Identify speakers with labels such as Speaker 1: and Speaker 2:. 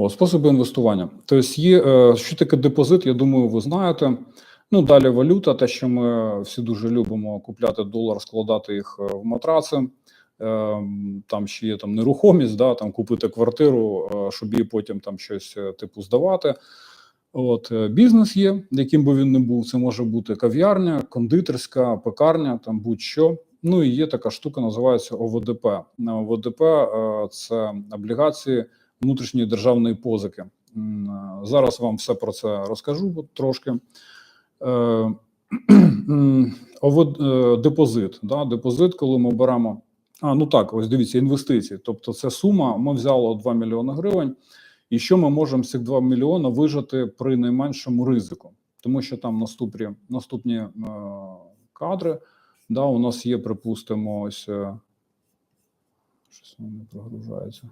Speaker 1: О, способи інвестування. Тобто є е, що таке депозит, я думаю, ви знаєте. Ну, далі валюта, те, що ми всі дуже любимо купляти долар, складати їх е, в матраци. Е, Там ще є там нерухомість, да, там купити квартиру, щоб її потім там щось типу здавати. От бізнес є, яким би він не був. Це може бути кав'ярня, кондитерська, пекарня, там будь-що. Ну і є така штука, називається ОВДП. ОВДП це облігації внутрішньої державної позики. Е, Зараз вам все про це розкажу трошки. Е, е, депозит. Да, депозит, коли ми беремо. А, ну так, ось дивіться, інвестиції. Тобто, це сума. Ми взяли 2 мільйони гривень. І що ми можемо цих 2 мільйона вижити при найменшому ризику? Тому що там наступні, наступні е, кадри. Да, у нас є, припустимо, ось. Щось не прогружається.